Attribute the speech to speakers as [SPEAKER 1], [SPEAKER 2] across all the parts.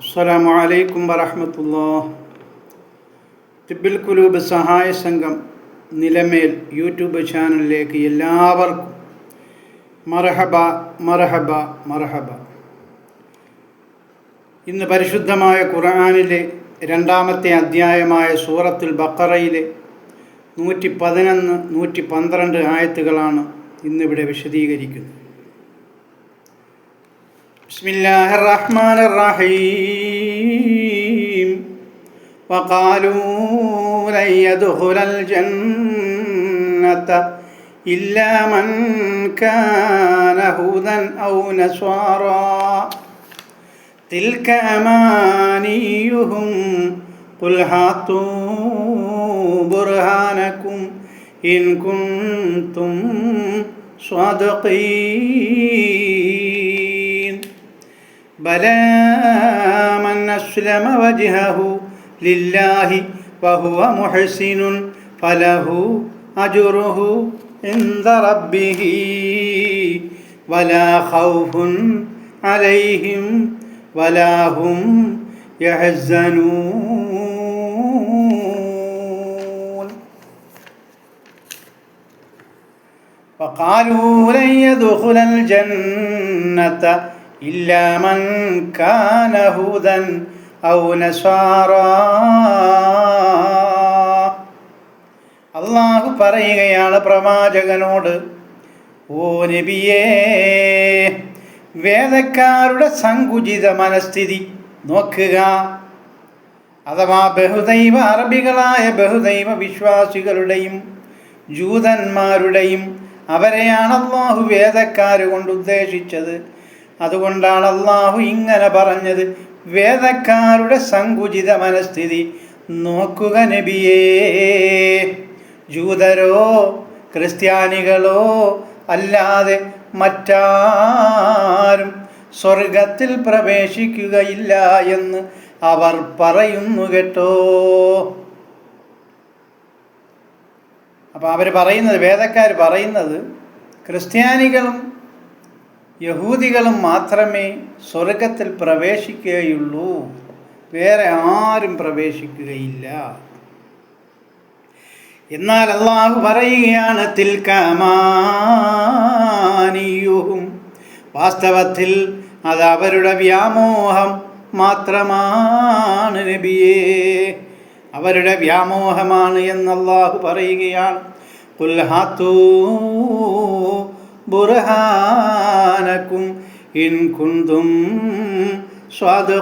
[SPEAKER 1] അസ്സാം വലൈക്കും വരഹമത്തല്ലാ തിബിൽ കുലൂബ് സഹായ സംഘം നിലമേൽ യൂട്യൂബ് ചാനലിലേക്ക് എല്ലാവർക്കും മർഹബ മർഹബ മർഹബ. ഇന്ന് പരിശുദ്ധമായ ഖുർആാനിലെ രണ്ടാമത്തെ അധ്യായമായ സൂറത്തുൽ ബക്കറയിലെ നൂറ്റി പതിനൊന്ന് നൂറ്റി പന്ത്രണ്ട് ആയത്തുകളാണ് ഇന്നിവിടെ വിശദീകരിക്കുന്നത്. بسم الله الرحمن الرحيم وقالوا لن يدخل الجنة إلا من كان هودا أو نصارى تلك أمانيهم قل هاتوا برهانكم إن كنتم صادقين بلى من أسلم وجهه لله وهو محسن فله أجره عند ربه ولا خوف عليهم ولا هم يحزنون. وقالوا لن يدخل الجنة إلا من كان هودا أو نصارى അള്ളാഹു പറയുകയാണ് പ്രവാചകനോട് ഓ നബിയേ വേദക്കാരുടെ സങ്കുചിത മനസ്ഥിതി നോക്കുക അഥവാ ബഹുദൈവ അറബികളായ ബഹുദൈവ വിശ്വാസികളുടെയും ജൂതന്മാരുടെയും അവരെയാണ് അള്ളാഹു വേദക്കാർ കൊണ്ട് ഉദ്ദേശിച്ചത് അതുകൊണ്ടാണ് അള്ളാഹു ഇങ്ങനെ പറഞ്ഞത്. വേദക്കാരുടെ സങ്കുചിത മനസ്ഥിതി. നോക്കുക നബിയേ ജൂതരോ ക്രിസ്ത്യാനികളോ അല്ലാതെ മറ്റാരും സ്വർഗത്തിൽ പ്രവേശിക്കുകയില്ല എന്ന് അവർ പറയുന്നു കേട്ടോ. അപ്പോൾ അവർ പറയുന്നത് വേദക്കാർ പറയുന്നത് ക്രിസ്ത്യാനികളും യഹൂദികളും മാത്രമേ സ്വർഗത്തിൽ പ്രവേശിക്കുകയുള്ളൂ. വേറെ ആരും പ്രവേശിക്കുകയില്ല. എന്നാൽ അള്ളാഹു പറയുകയാണ് തിൽക്കമാനിയുഹും വാസ്തവത്തിൽ അത് അവരുടെ വ്യാമോഹം മാത്രമാണ് നബിയേ. അവരുടെ വ്യാമോഹമാണ് എന്ന് അള്ളാഹു പറയുകയാണ് കുൽഹാത്തൂ ബുർഹാനക്കും കുന്തും സ്വാദീൻ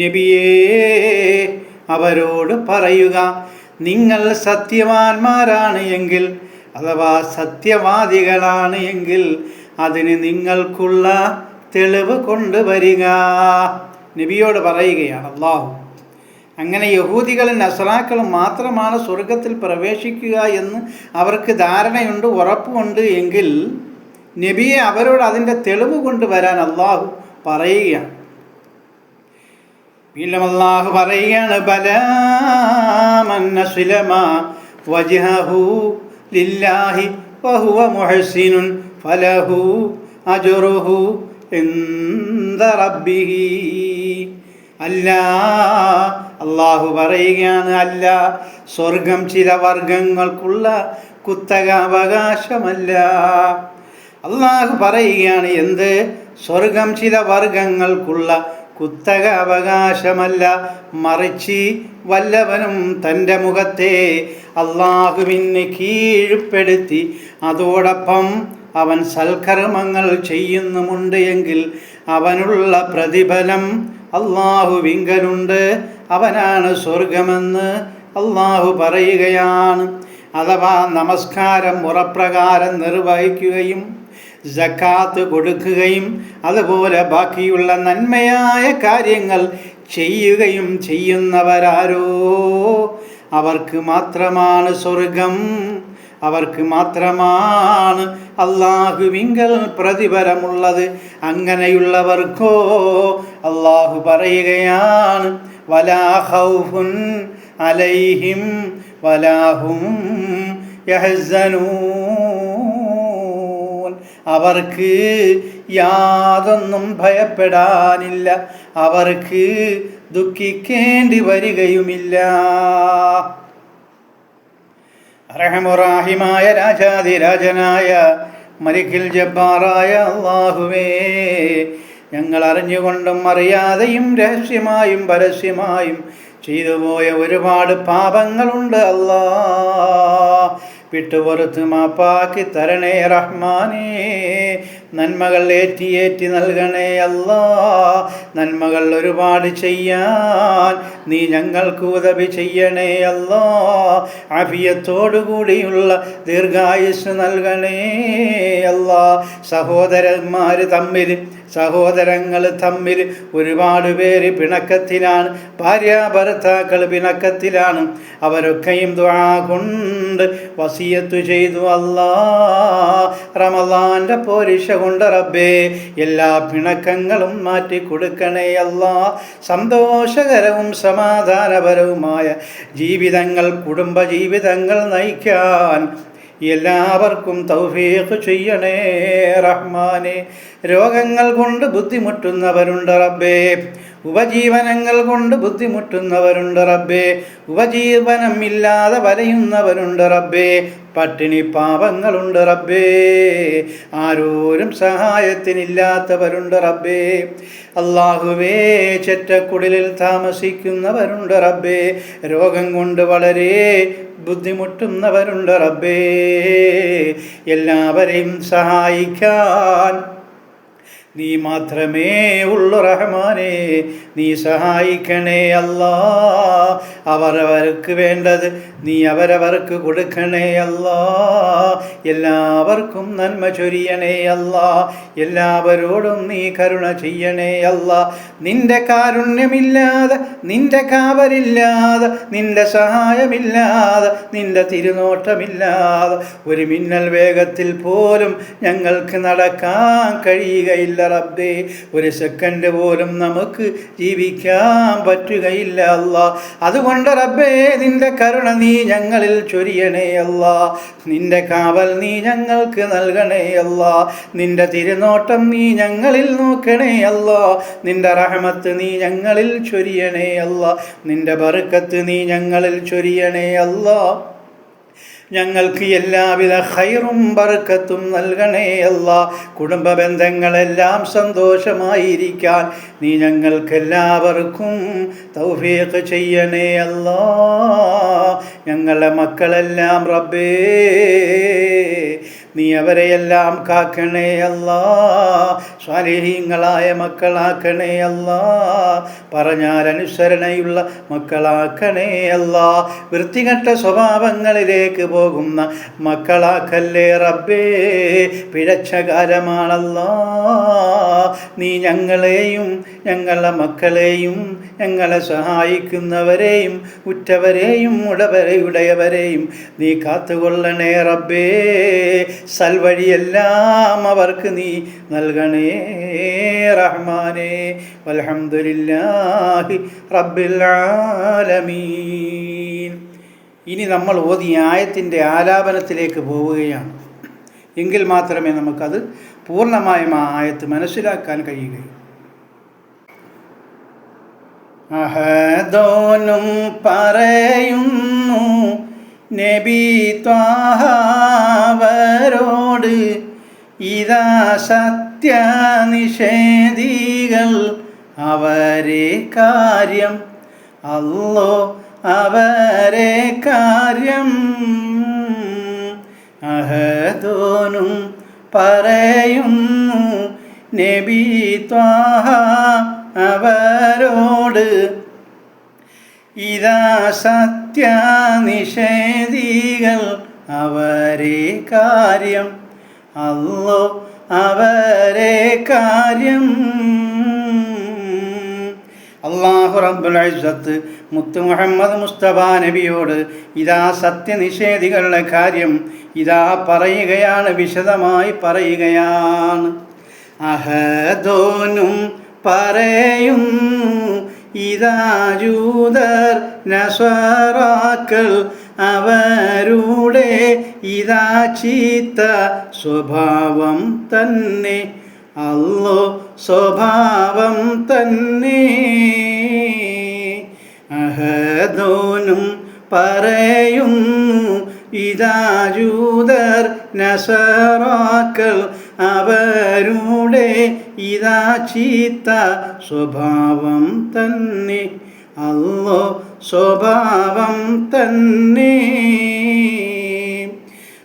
[SPEAKER 1] നബിയേ അവരോട് പറയുക നിങ്ങൾ സത്യവാന്മാരാണ് എങ്കിൽ അഥവാ സത്യവാദികളാണ് എങ്കിൽ അതിന് നിങ്ങൾക്കുള്ള തെളിവ് കൊണ്ടുവരിക. നബിയോട് പറയുകയാണ് അള്ളാഹു അങ്ങനെ യഹൂദികളും നസറാക്കളും മാത്രമാണ് സ്വർഗത്തിൽ പ്രവേശിക്കുക എന്ന് അവർക്ക് ധാരണയുണ്ട് ഉറപ്പുണ്ട് എങ്കിൽ നബിയെ അവരോട് അതിന്റെ തെളിവ് കൊണ്ടുവരാൻ അള്ളാഹു പറയുകയാണ്. വീണ്ടും അള്ളാഹു പറയുകയാണ് ഫലഹു അജുറുഹു എന്ത റബ്ബിഹി. അല്ല. അള്ളാഹു പറയുകയാണ് അല്ല. സ്വർഗം ചില വർഗങ്ങൾക്കുള്ള കുത്തക അവകാശമല്ല അള്ളാഹു പറയുകയാണ് എന്ത്? സ്വർഗം ചില വർഗങ്ങൾക്കുള്ള കുത്തക അവകാശമല്ല മറിച്ച് വല്ലവനും തന്റെ മുഖത്തെ അള്ളാഹുവിന് കീഴ്പ്പെടുത്തി അതോടൊപ്പം അവൻ സൽക്കർമ്മങ്ങൾ ചെയ്യുന്നുമുണ്ട് എങ്കിൽ അവനുള്ള പ്രതിഫലം അള്ളാഹു വിങ്കനുണ്ട്. അവനാണ് സ്വർഗമെന്ന് അള്ളാഹു പറയുകയാണ്. അഥവാ നമസ്കാരം മുറപ്രകാരം നിർവഹിക്കുകയും ജക്കാത്ത് കൊടുക്കുകയും അതുപോലെ ബാക്കിയുള്ള നന്മയായ കാര്യങ്ങൾ ചെയ്യുകയും ചെയ്യുന്നവരാരോ? അവർക്ക് മാത്രമാണ് സ്വർഗം അവർക്ക് മാത്രമാണ് അള്ളാഹുവിങ്കൽ പ്രതിഫലമുള്ളത്. അങ്ങനെയുള്ളവർക്കോ അള്ളാഹു പറയുകയാണ് വലാ ഖൗഫുൻ അലൈഹിം വലാഹും യഹസനൂൻ. അവർക്ക് യാതൊന്നും ഭയപ്പെടാനില്ല. അവർക്ക് ദുഃഖിക്കേണ്ടി വരികയുമില്ല. റഹമുറാഹിമായ രാജാതിരാജനായ മരിക്കിൽ ജബ്ബാറായ അള്ളാഹുവേ ഞങ്ങൾ അറിഞ്ഞുകൊണ്ടും അറിയാതെയും രഹസ്യമായും പരസ്യമായും ചെയ്തുപോയ ഒരുപാട് പാപങ്ങളുണ്ട് അല്ലാ. വിട്ടുപുറത്ത് മാപ്പാക്കി തരണേ റഹ്മാനേ നന്മകൾ ഏറ്റി ഏറ്റി നൽകണേ അല്ലാ. നന്മകൾ ഒരുപാട് ചെയ്യാൻ നീ ഞങ്ങൾക്ക് ഉദവി ചെയ്യണേ അല്ലാ. അഭിയത്തോടുകൂടിയുള്ള ദീർഘായുസ് നൽകണേ അല്ലാ. സഹോദരന്മാർ തമ്മിൽ സഹോദരങ്ങൾ തമ്മിൽ ഒരുപാട് പേര് പിണക്കത്തിലാണ്. ഭാര്യ ഭർത്താക്കൾ പിണക്കത്തിലാണ്. അവരൊക്കെയും ദ്വാ കൊണ്ട് വസിയത്തു ചെയ്തു അല്ലാ. റമലാന്റെ പോരിഷ കൊണ്ട് റബ്ബേ എല്ലാ പിണക്കങ്ങളും മാറ്റി കൊടുക്കണേ അല്ലാ. സന്തോഷകരവും സമാധാനപരവുമായ ജീവിതങ്ങൾ കുടുംബ ജീവിതങ്ങൾ നയിക്കാൻ എല്ലാവർക്കും തൗഫീഖ് ചെയ്യണേ റഹ്മാനെ. രോഗങ്ങൾ കൊണ്ട് ബുദ്ധിമുട്ടുന്നവരുണ്ട് റബ്ബേ. ഉപജീവനങ്ങൾ കൊണ്ട് ബുദ്ധിമുട്ടുന്നവരുണ്ട് റബ്ബേ. ഉപജീവനം ഇല്ലാതെ വലയുന്നവരുണ്ട് റബ്ബേ. പട്ടിണി പാപങ്ങളുണ്ട് റബ്ബേ. ആരോരും സഹായത്തിനില്ലാത്തവരുണ്ട് റബ്ബേ. അള്ളാഹുവേ ചെറ്റക്കുടലിൽ താമസിക്കുന്നവരുണ്ട് റബ്ബേ. രോഗം കൊണ്ട് വളരെ ബുദ്ധിമുട്ടുന്നവരുണ്ട് റബ്ബേ. എല്ലാവരെയും സഹായിക്കാൻ നീ മാത്രമേ ഉള്ളു റഹ്മാനെ. നീ സഹായിക്കണേ അല്ലാ അവരവർക്ക് വേണ്ടത് നീ അവരവർക്ക് കൊടുക്കണേ അല്ലാ. എല്ലാവർക്കും നന്മ ചൊരിയണേ അല്ലാ. എല്ലാവരോടും നീ കരുണ ചെയ്യണേ അല്ലാ. നിന്റെ കാരുണ്യമില്ലാതെ നിന്റെ കാവലില്ലാതെ നിന്റെ സഹായമില്ലാതെ നിന്റെ തിരുനോട്ടമില്ലാതെ ഒരു മിന്നൽ വേഗത്തിൽ പോലും ഞങ്ങൾക്ക് നടക്കാൻ കഴിയുകയില്ല റബ്ബേ. ഒരു സെക്കൻഡ് പോലും നമുക്ക് ജീവിക്കാൻ പറ്റുകയില്ല അല്ല. അതുകൊണ്ട് റബ്ബേ നിന്റെ കരുണ നീ ഞങ്ങളിൽ ചൊരിയണേ അല്ല. നിന്റെ കാവൽ നീ ഞങ്ങൾക്ക് നൽകണേ അല്ല. നിന്റെ തിരുനോട്ടം നീ ഞങ്ങളിൽ നോക്കണേ അല്ല. നിന്റെ റഹമത്ത് നീ ഞങ്ങളിൽ ചൊരിയണേ അല്ല. നിന്റെ ബറുക്കത്ത് നീ ഞങ്ങളിൽ ചൊരിയണേ അല്ലാ. ഞങ്ങൾക്ക് എല്ലാവിധ ഹൈറും ബർക്കത്തും നൽകണേ അല്ല. കുടുംബ ബന്ധങ്ങളെല്ലാം സന്തോഷമായിരിക്കാൻ നീ ഞങ്ങൾക്കെല്ലാവർക്കും തൗഫീഖ് ചെയ്യണേ അല്ല. ഞങ്ങളുടെ മക്കളെല്ലാം റബ്ബേ. നീ അവരെയെല്ലാം കാക്കണേ അല്ല. സ്വാലിഹീങ്ങളായ മക്കളാക്കണേ അല്ല. പറഞ്ഞാൽ അനുസരണയുള്ള മക്കളാക്കണേ അല്ല. വൃത്തികെട്ട സ്വഭാവങ്ങളിലേക്ക് പോകുന്ന മക്കളാക്കല്ലേ റബ്ബേ. പിഴച്ച കാലമാണല്ല നീ ഞങ്ങളെയും ഞങ്ങളുടെ മക്കളെയും ഞങ്ങളെ സഹായിക്കുന്നവരെയും ഉറ്റവരെയും ഉടവരെ ഉടയവരെയും നീ കാത്തുകൊള്ളണേ റബ്ബേ. സൽവഴിയെല്ലാം അവർക്ക് നീ നൽകണേ റഹ്മാനെ. വലഹമുല്ലാഹി റബ്ബിൽ ആലമീൻ. ഇനി നമ്മൾ ഓതി ആയത്തിന്റെ ആലാപനത്തിലേക്ക് പോവുകയാണ്. എങ്കിൽ മാത്രമേ നമുക്കത് പൂർണമായും ആ ആയത്ത് മനസ്സിലാക്കാൻ കഴിയുകയുള്ളൂ. അഹദോനും പറയുന്നു നബി ത്വാഹാവരോട് ഇതാ സത്യനിഷേധികൾ അവരെ കാര്യം അല്ലോ അവരെ കാര്യം. അഹദോനും പറയുന്നു നബി ത്വാഹ അവരോട് ഇതാ സത്യനിഷേധികൾ അവരെ കാര്യം. അല്ലോ അവരെ കാര്യം. അള്ളാഹു റബ്ബുൽ മുത്തു മുത്ത് മുഹമ്മദ് മുസ്തഫ നബിയോട് ഇതാ സത്യനിഷേധികളുടെ കാര്യം ഇതാ പറയുകയാണ് വിശദമായി പറയുകയാണ്. അഹദോനും പറയുന്നു ഇതാ ജൂതർ നസ്വറാക്കൾ അവരുടെ ഇതാ ചീത്ത സ്വഭാവം തന്നെ. അല്ലോ സ്വഭാവം തന്നെ. അഹദോനും പറയുന്നു ഇതാ ജൂതർ നസറാക്കൾ അവരുടെ ഇതാ ചീത്ത സ്വഭാവം തന്നെ. അല്ലോ സ്വഭാവം തന്നെ.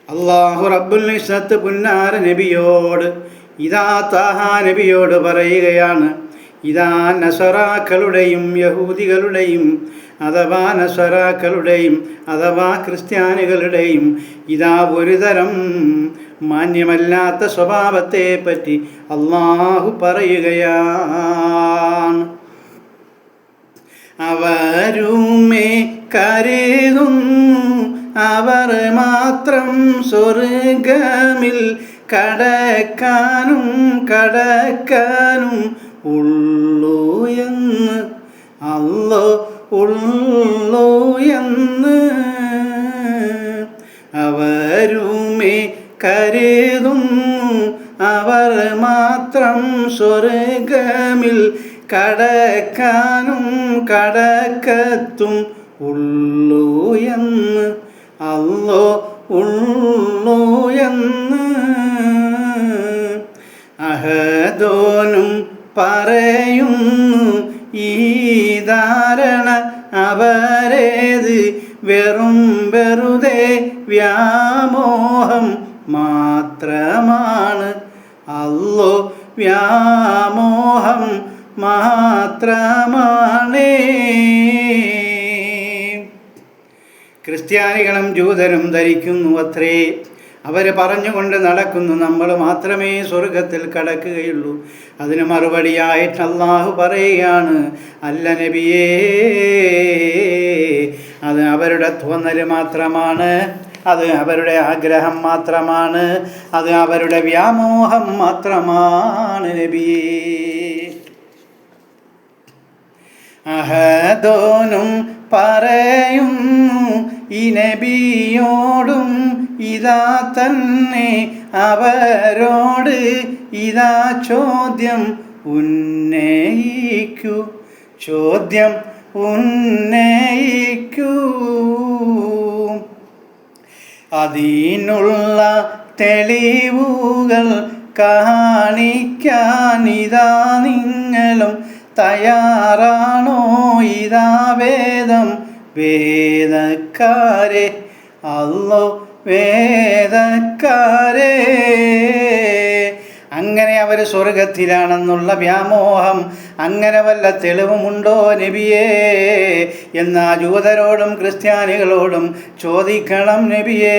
[SPEAKER 1] അള്ളാഹു റബ്ബുൽ നിഷത്ത് പുന്നാര നബിയോട് ഇതാ താഹ നബിയോട് പറയുകയാണ്. ഇതാ നസറാക്കളുടെയും യഹൂദികളുടെയും അഥവാ നസറാക്കളുടെയും അഥവാ ക്രിസ്ത്യാനികളുടെയും ഇതാ ഒരുതരം മാന്യമല്ലാത്ത സ്വഭാവത്തെ പറ്റി അള്ളാഹു പറയുകയാണ്. അവരുമേ കരുതുന്നു അവർ മാത്രം സ്വർഗമിൽ കടക്കാനും കടക്കാനും ഉള്ളൂ എന്ന്. അല്ലോ ഉള്ളൂ എന്ന്. അവരുമേ കരുതുന്നു. അവർ മാത്രം സ്വർഗമിൽ കടക്കാനും കടക്കത്തും ഉള്ളൂ എന്ന്. അല്ലോ ഉള്ളൂ എന്ന്. അഹദോനും പറയുന്നു ഈ ധാരണ അവരേത്? വെറും വെറുതെ വ്യാമോഹം മാത്രമാണ്. അല്ലോ വ്യാമോഹം മാത്രമാണേ. ക്രിസ്ത്യാനികളും ജൂതരും ധരിക്കുന്നു അത്രേ. അവർ പറഞ്ഞുകൊണ്ട് നടക്കുന്നു. നമ്മൾ മാത്രമേ സ്വർഗത്തിൽ കടക്കുകയുള്ളൂ. അതിന് മറുപടിയായിട്ട് അള്ളാഹു പറയുകയാണ് അല്ല നബിയേ അത് അവരുടെ തോന്നൽ മാത്രമാണ് അത് അവരുടെ ആഗ്രഹം മാത്രമാണ് അത് അവരുടെ വ്യാമോഹം മാത്രമാണ് നബിയേ. അഹദോനും പറയുന്നു ഈ നബിയോടും ഇതാ തന്നെ അവരോട് ഇതാ ചോദ്യം ഉന്നയിക്കൂ ചോദ്യം ഉന്നയിക്കൂ. അതിനുള്ള തെളിവുകൾ കാണിക്കാനിതാ നിങ്ങളും തയ്യാറാണോ ഇതാ വേദം വേദക്കാരെ അല്ലോ വേദക്കാരെ അങ്ങനെ അവർ സ്വർഗത്തിലാണെന്നുള്ള വ്യാമോഹം. അങ്ങനെ വല്ല തെളിവുമുണ്ടോ നബിയേ? എന്ന ജൂതരോടും ക്രിസ്ത്യാനികളോടും ചോദിക്കണം നബിയേ.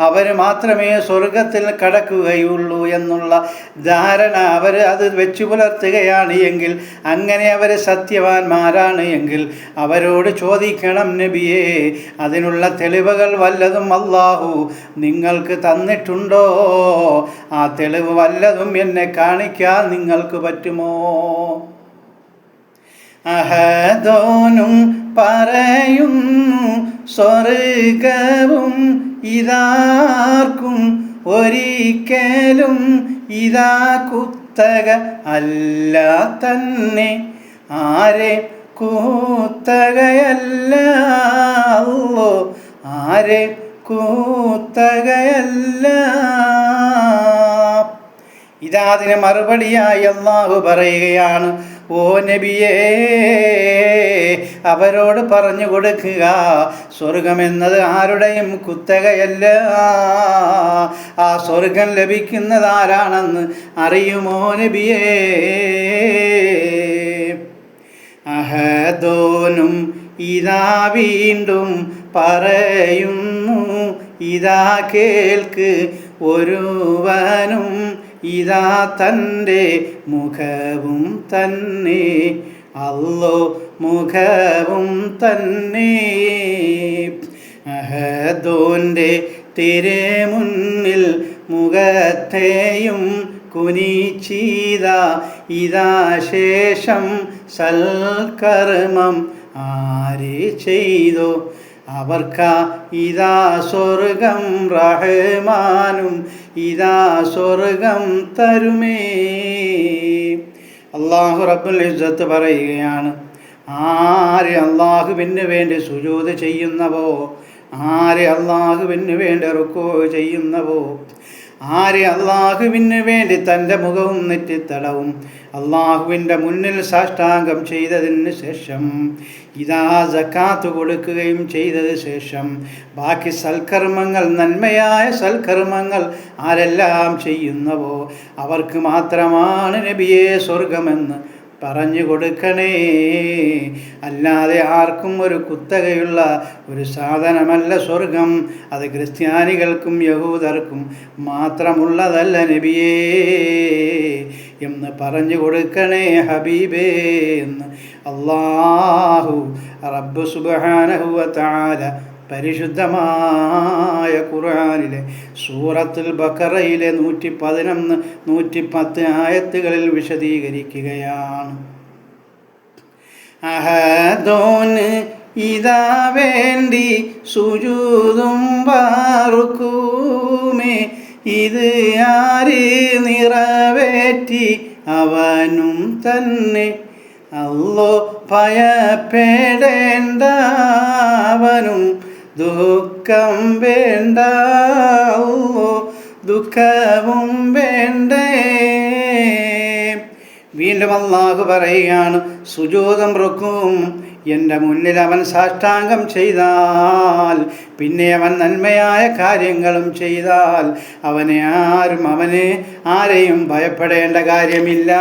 [SPEAKER 1] അവർ മാത്രമേ സ്വർഗത്തിൽ കടക്കുകയുള്ളൂ എന്നുള്ള ധാരണ അവർ അത് വെച്ചു പുലർത്തുകയാണ് എങ്കിൽ അങ്ങനെ അവർ സത്യവാന്മാരാണ് എങ്കിൽ അവരോട് ചോദിക്കണം നബിയേ. അതിനുള്ള തെളിവുകൾ വല്ലതും അല്ലാഹു നിങ്ങൾക്ക് തന്നിട്ടുണ്ടോ? ആ തെളിവ് വല്ലതും എന്നെ കാണിക്കാൻ നിങ്ങൾക്ക് പറ്റുമോ? അഹദോനും പറയുന്നു സ്വർഗവും ഇതാർക്കും ഒരിക്കലും ഇതാ കുത്തക അല്ല തന്നെ. ആരെ കൂത്തകയല്ല ആരെ കൂത്തകയല്ല ഇതാതിന് മറുപടിയായി അള്ളാഹു പറയുകയാണ് ഓ നബിയേ അവരോട് പറഞ്ഞു കൊടുക്കുക. സ്വർഗമെന്നത് ആരുടെയും കുത്തകയല്ല. ആ സ്വർഗം ലഭിക്കുന്നത് ആരാണെന്ന് അറിയുമോ നബിയേ? അഹദോനും ഇതാ വീണ്ടും പറയുന്നു ഇതാ കേൾക്ക് ഒരുവനും ഇതാ തന്റെ മുഖവും തന്നെ. അല്ലോ മുഖവും തന്നെ. അഹദോന്റെ തിരുമുന്നിൽ മുഖത്തെയും കുനിച്ചീത. ഇതാ ശേഷം സൽക്കർമ്മം ആര് ചെയ്തോ? അവർക്ക് ഇതാ സ്വർഗം റഹ്മാനും ഇതാ സ്വർഗം തരുമേ. അള്ളാഹു റബ്ബുൽ ഇസ്സത്ത് പറയുകയാണ് ആര് അള്ളാഹുവിന് വേണ്ടി സുജൂത് ചെയ്യുന്നവോ ആര് അള്ളാഹുവിന് വേണ്ടി റുക്കോ ചെയ്യുന്നവോ ആര് അള്ളാഹുവിന് വേണ്ടി തന്റെ മുഖവും നെറ്റിത്തടവും അള്ളാഹുവിന്റെ മുന്നിൽ സാഷ്ടാംഗം ചെയ്തതിന് ശേഷം ഇതാ ജക്കാത്ത് കൊടുക്കുകയും ചെയ്തത് ശേഷം. ബാക്കി സൽക്കർമ്മങ്ങൾ നന്മയായ സൽക്കർമ്മങ്ങൾ ആരെല്ലാം ചെയ്യുന്നവോ അവർക്ക് മാത്രമാണ് നബിയെ സ്വർഗമെന്ന് പറഞ്ഞു കൊടുക്കണേ. അല്ലാതെ ആർക്കും ഒരു കുത്തകയുള്ള ഒരു സാധനമല്ല സ്വർഗം. അത് ക്രിസ്ത്യാനികൾക്കും യഹൂദർക്കും മാത്രമുള്ളതല്ല നബിയേ. എന്ന് പറഞ്ഞു കൊടുക്കണേ ഹബീബേ എന്ന് അള്ളാഹു റബ്ബ് സുബാനഹുവ താല പരിശുദ്ധമായ ഖുർആാനിലെ സൂറത്തുൽ ബക്കറയിലെ നൂറ്റി പതിനൊന്ന് നൂറ്റി പത്ത് ആയത്തുകളിൽ വിശദീകരിക്കുകയാണ്. അഹദോന് ഇതാ വേണ്ടി സുജൂതും പാറുക്കൂമേ ഇത് ആര് നിറവേറ്റി അവനും തന്നെ. അല്ലോ ഭയപ്പെടേണ്ട അവനും ദുഃഖം വേണ്ട ദുഃഖവും വേണ്ടേ. വീണ്ടും അള്ളാഹു പറയുകയാണ് സുജോതം റുക്കും എന്റെ മുന്നിൽ അവൻ സാഷ്ടാംഗം ചെയ്താൽ പിന്നെ അവൻ നന്മയായ കാര്യങ്ങളും ചെയ്താൽ അവനെ ആരും അവനെ ആരെയും ഭയപ്പെടേണ്ട കാര്യമില്ല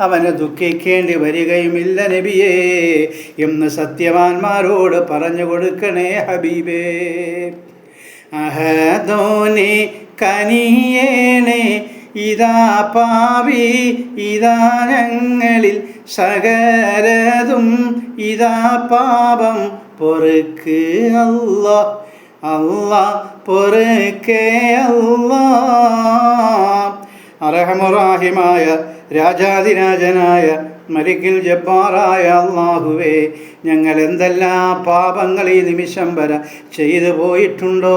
[SPEAKER 1] അവന് ദുഃഖിക്കേണ്ടി വരികയുമില്ല നബിയേ എന്ന് സത്യവാന്മാരോട് പറഞ്ഞു കൊടുക്കണേ ഹബീബേ. അഹദോനെ കനിയേണേ ഇതാ പാവി ഇതാ ഞങ്ങളിൽ സകരതും ഇതാ പാപം പൊറുക്ക് അല്ല അല്ല പൊറുക്കേ അല്ല. അറഹമുറാഹിമായ രാജാതിരാജനായ മലിക്കിൽ ജബ്ബാറായ അള്ളാഹുവേ ഞങ്ങൾ എന്തെല്ലാം പാപങ്ങൾ ഈ നിമിഷം വരെ ചെയ്തു പോയിട്ടുണ്ടോ?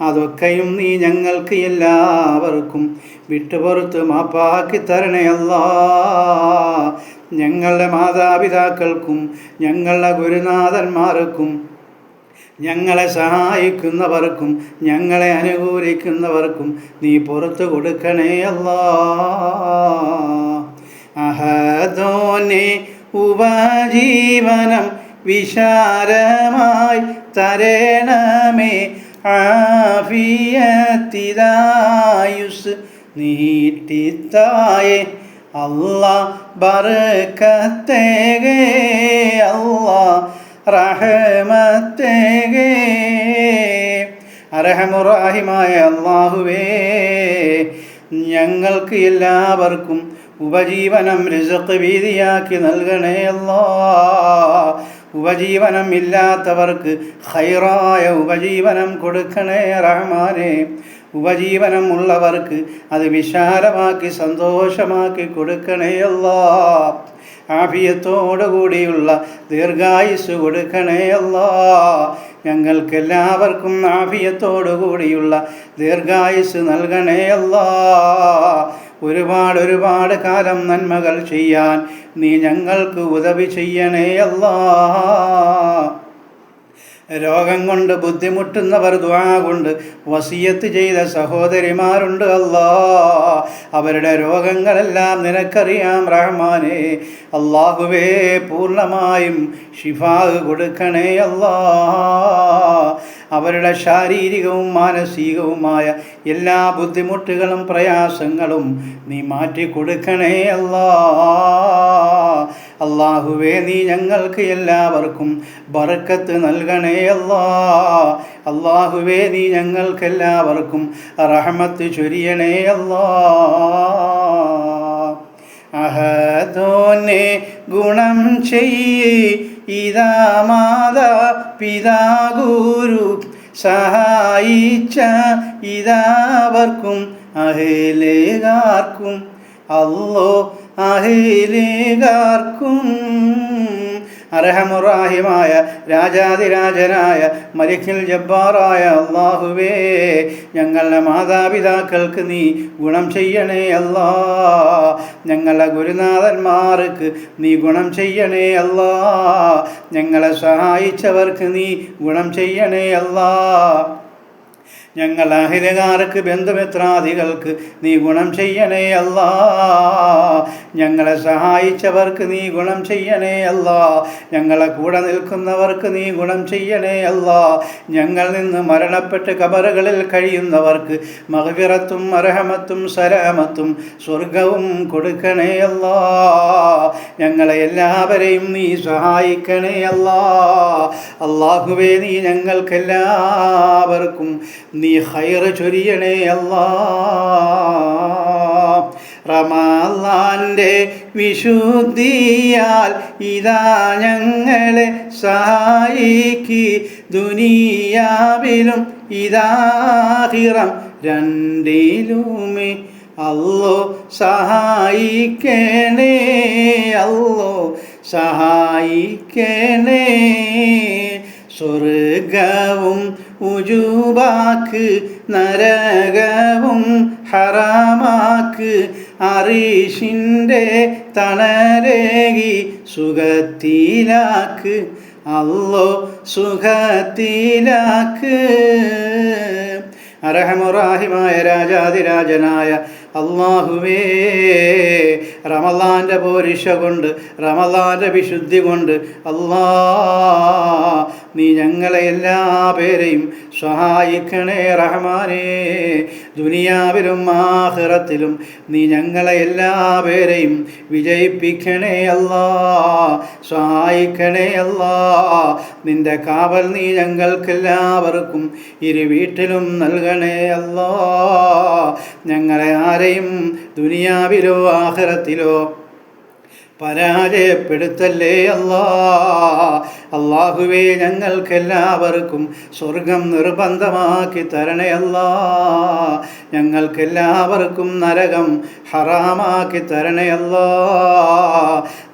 [SPEAKER 1] അതൊക്കെയും നീ ഞങ്ങൾക്ക് എല്ലാവർക്കും വിട്ടുപുറത്ത് മാപ്പാക്കി തരണേ അല്ലാ. ഞങ്ങളുടെ മാതാപിതാക്കൾക്കും ഞങ്ങളുടെ ഗുരുനാഥന്മാർക്കും ഞങ്ങളെ സഹായിക്കുന്നവർക്കും ഞങ്ങളെ അനുകൂലിക്കുന്നവർക്കും നീ പുറത്തു കൊടുക്കണേ അല്ലാ. അഹദോനെ ഉപജീവനം വിശാലമായി തരണമേ. ആഫിയത്തിതായുസ് നീട്ടിത്തായെ. അല്ല ബർക്കത്തേകേ അല്ല റഹമത്തേകേ. അർഹമുറാഹിമായ അള്ളാഹുവേ ഞങ്ങൾക്ക് എല്ലാവർക്കും ഉപജീവനം രസത്ത് വീതിയാക്കി നൽകണേ അല്ലാ. ഉപജീവനം ഇല്ലാത്തവർക്ക് ഹൈറായ ഉപജീവനം കൊടുക്കണേ റഹ്മാനെ. ഉപജീവനം ഉള്ളവർക്ക് അത് വിശാലമാക്കി സന്തോഷമാക്കി കൊടുക്കണേ അല്ലാ. ആഫിയത്തോടു കൂടിയുള്ള ദീർഘായുസ് കൊടുക്കണേ അല്ലാ. ഞങ്ങൾക്കെല്ലാവർക്കും ആഫിയത്തോടു കൂടിയുള്ള ദീർഘായുസ് നൽകണേ അല്ലാ. ഒരുപാട് ഒരുപാട് കാലം നന്മകൾ ചെയ്യാൻ നീ ഞങ്ങൾക്ക് ഉദവി ചെയ്യണേ അല്ലാ. രോഗം കൊണ്ട് ബുദ്ധിമുട്ടുന്നവർ ദ്വാ കൊണ്ട് വസിയത്ത് ചെയ്ത സഹോദരിമാരുണ്ട് അല്ലാ. അവരുടെ രോഗങ്ങളെല്ലാം നിനക്കറിയാം റഹ്മാനെ. അള്ളാഹുവേ പൂർണമായും ഷിഫാഹ് കൊടുക്കണേ അല്ലാ. അവരുടെ ശാരീരികവും മാനസികവുമായ എല്ലാ ബുദ്ധിമുട്ടുകളും പ്രയാസങ്ങളും നീ മാറ്റി കൊടുക്കണേ അല്ലാ. അള്ളാഹുവേ നീ ഞങ്ങൾക്ക് എല്ലാവർക്കും ബറക്കത്ത് നൽകണേ അല്ലാ. അള്ളാഹുവേ നീ ഞങ്ങൾക്കെല്ലാവർക്കും റഹമത്ത് ചൊരിയണേ അല്ലാ. അഹദോനെ ഗുണം ചെയ്യ്. ഇതാ മാതാ പിതാ ഗുരു. സഹായിച്ച ഇതാവർക്കും അഹേലേകാർക്കും. അല്ലോ അഹലേകാർക്കും. അർഹമുറാഹിമായ രാജാതിരാജനായ മലിഖിൽ ജബ്ബാറായ അള്ളാഹുവേ ഞങ്ങളുടെ മാതാപിതാക്കൾക്ക് നീ ഗുണം ചെയ്യണേ അല്ലാ. ഞങ്ങളുടെ ഗുരുനാഥന്മാർക്ക് നീ ഗുണം ചെയ്യണേ അല്ലാ. ഞങ്ങളെ സഹായിച്ചവർക്ക് നീ ഗുണം ചെയ്യണേ അല്ലാ. ഞങ്ങൾ അഹിതകാർക്ക് ബന്ധുമിത്രാദികൾക്ക് നീ ഗുണം ചെയ്യണേ അല്ലാ. ഞങ്ങളെ സഹായിച്ചവർക്ക് നീ ഗുണം ചെയ്യണേ അല്ലാ. ഞങ്ങളെ കൂടെ നിൽക്കുന്നവർക്ക് നീ ഗുണം ചെയ്യണേ അല്ലാ. ഞങ്ങൾ നിന്ന് മരണപ്പെട്ട് കബറുകളിൽ കഴിയുന്നവർക്ക് മഹവിറത്തും അർഹമത്തും സലാമത്തും സ്വർഗവും കൊടുക്കണേ അല്ലാ. ഞങ്ങളെ എല്ലാവരെയും നീ സഹായിക്കണേ അല്ലാ. അള്ളാഹുവേ നീ ഞങ്ങൾക്കെല്ലാവർക്കും നീ ഹൈറ് ചൊരിയണേ അല്ലാ. റമാലാന്റെ വിശുദ്ധിയാൽ ഇതാ ഞങ്ങളെ സഹായിക്ക്. ദുനിയാവിലും ഇതാഹിറം രണ്ടിലുമേ അല്ലോ സഹായിക്കണേ അല്ലോ സഹായിക്കണേ. സ്വർഗവും ഉജുബാക്ക് നരകവും ഹറാമാക്ക് അറിഷിന്റെ തണരേകി സുഖത്തിലാക്ക്. അല്ലോ സുഖത്തിലാക്ക്. അർഹമുറാഹിമായ രാജാതിരാജനായ അള്ളാഹുവേ റമലാന്റെ പോരിഷ കൊണ്ട് റമലാന്റെ വിശുദ്ധി കൊണ്ട് അള്ളാ നീ ഞങ്ങളെ എല്ലാ പേരെയും സഹായിക്കണേ റഹ്മാനേ. ദുനിയാവിലും ആഹ്റത്തിലും നീ ഞങ്ങളെ എല്ലാ പേരെയും വിജയിപ്പിക്കണേ അല്ലാ. സഹായിക്കണേ അല്ലാ. നിന്റെ കാവൽ നീ ഞങ്ങൾക്കെല്ലാവർക്കും ഇരു വീട്ടിലും നൽകണേ അല്ലാ. ഞങ്ങളെ ആരെയും ദുനിയാവിലോ ആഹിറത്തിലോ പരാജയപ്പെടുത്തല്ലേ അല്ലാ? അള്ളാഹുവേ ഞങ്ങൾക്കെല്ലാവർക്കും സ്വർഗം നിർബന്ധമാക്കി തരണേ അല്ലാ. ഞങ്ങൾക്കെല്ലാവർക്കും നരകം ഹറാമാക്കി തരണേ അല്ലാ.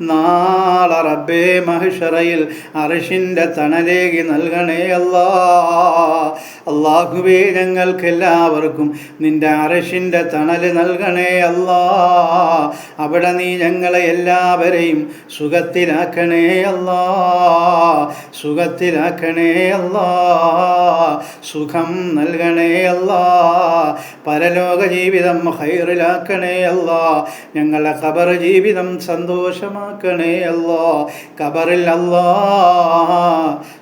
[SPEAKER 1] നാളെ റബ്ബേ മഹിഷറയിൽ അറിഷിന്റെ തണലേകി നൽകണേ അല്ലാ. അള്ളാഹുവേ ഞങ്ങൾക്കെല്ലാവർക്കും നിന്റെ അറിഷിന്റെ തണൽ നൽകണേ അല്ലാ. അവിടെ നീ ഞങ്ങളെ എല്ലാവരെയും സുഖത്തിലാക്കണേ അല്ലാ. സുഖത്തിലാക്കണേ അല്ലാ. സുഖം നൽകണേ അല്ലാ. പരലോക ജീവിതം ഹൈറിലാക്കണേ അല്ലാ. ഞങ്ങളെ ഖബർ ജീവിതം സന്തോഷമാക്കണേ അല്ലാ. ഖബറിൽ അല്ലാ.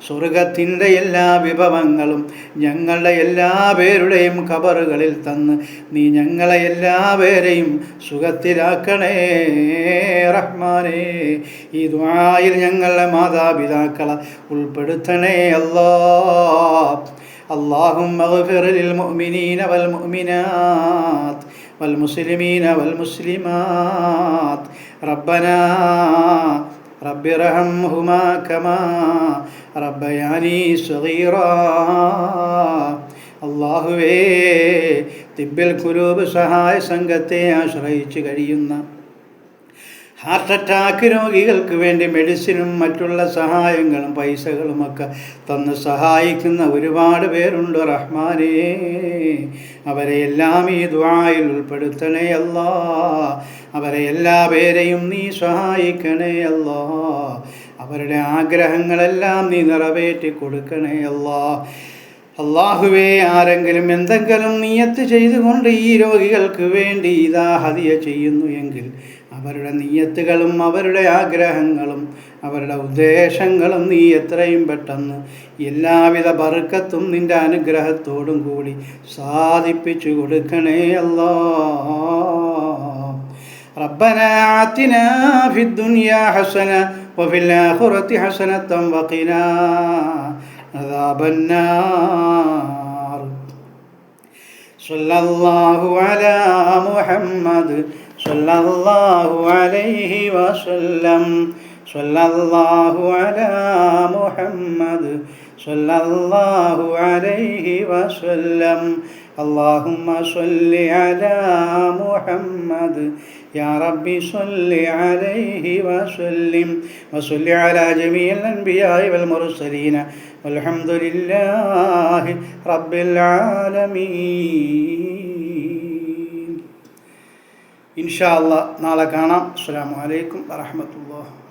[SPEAKER 1] സ്വർഗത്തിന്റെ എല്ലാ വിഭവങ്ങളും ഞങ്ങളുടെ എല്ലാ പേരുടെയും ഖബറുകളിൽ തന്ന് നീ ഞങ്ങളെ എല്ലാവരെയും സുഖത്തിലാക്കണേ. റഹ്മാനേ ഈ ദ്വായിൽ ഞങ്ങളുടെ മാതാപിതാക്കളെ ഉൾപ്പെടുത്തണേ അല്ലാ اللهم اغفر للمؤمنين والمؤمنات والمسلمين والمسلمات ربنا رب ارحمهما كما ربياني صغيرا അള്ളാഹുവേ തിബ്ബൽ കുരൂപ് സഹായ സംഘത്തെ ആശ്രയിച്ച് കഴിയുന്ന ഹാർട്ട് അറ്റാക്ക് രോഗികൾക്ക് വേണ്ടി മെഡിസിനും മറ്റുള്ള സഹായങ്ങളും പൈസകളുമൊക്കെ തന്ന് സഹായിക്കുന്ന ഒരുപാട് പേരുണ്ട് റഹ്മാനേ. അവരെ എല്ലാം ഈ ദ്വായിൽ ഉൾപ്പെടുത്തണേ അല്ലാ. അവരെ എല്ലാ പേരെയും നീ സഹായിക്കണേ അല്ലാ. അവരുടെ ആഗ്രഹങ്ങളെല്ലാം നീ നിറവേറ്റി കൊടുക്കണേ അല്ലാ. അള്ളാഹുവേ ആരെങ്കിലും എന്തെങ്കിലും നീയത്ത് ചെയ്തുകൊണ്ട് ഈ രോഗികൾക്ക് വേണ്ടി ഇതാ ഹതിയ ചെയ്യുന്നു എങ്കിൽ അവരുടെ നീയത്തുകളും അവരുടെ ആഗ്രഹങ്ങളും അവരുടെ ഉദ്ദേശങ്ങളും നീ എത്രയും പെട്ടെന്ന് എല്ലാവിധ ബറുക്കത്തും നിൻ്റെ അനുഗ്രഹത്തോടും കൂടി സാധിപ്പിച്ചു കൊടുക്കണേ അല്ലാ ربنا آتنا في الدنيا حسنة وفي الآخرة حسنة وقنا عذاب النار صلى الله على محمد صلى الله عليه وسلم صلى الله على محمد صلى الله عليه وسلم اللهم صل على محمد يا ربي صل عليه وسلم وصل على جميع الأنبياء والمرسلين والحمد لله رب العالمين ഇൻഷാ അല്ലാ നാളെ കാണാം. അസ്സാം വലൈക്കും വറഹമത്തുള്ള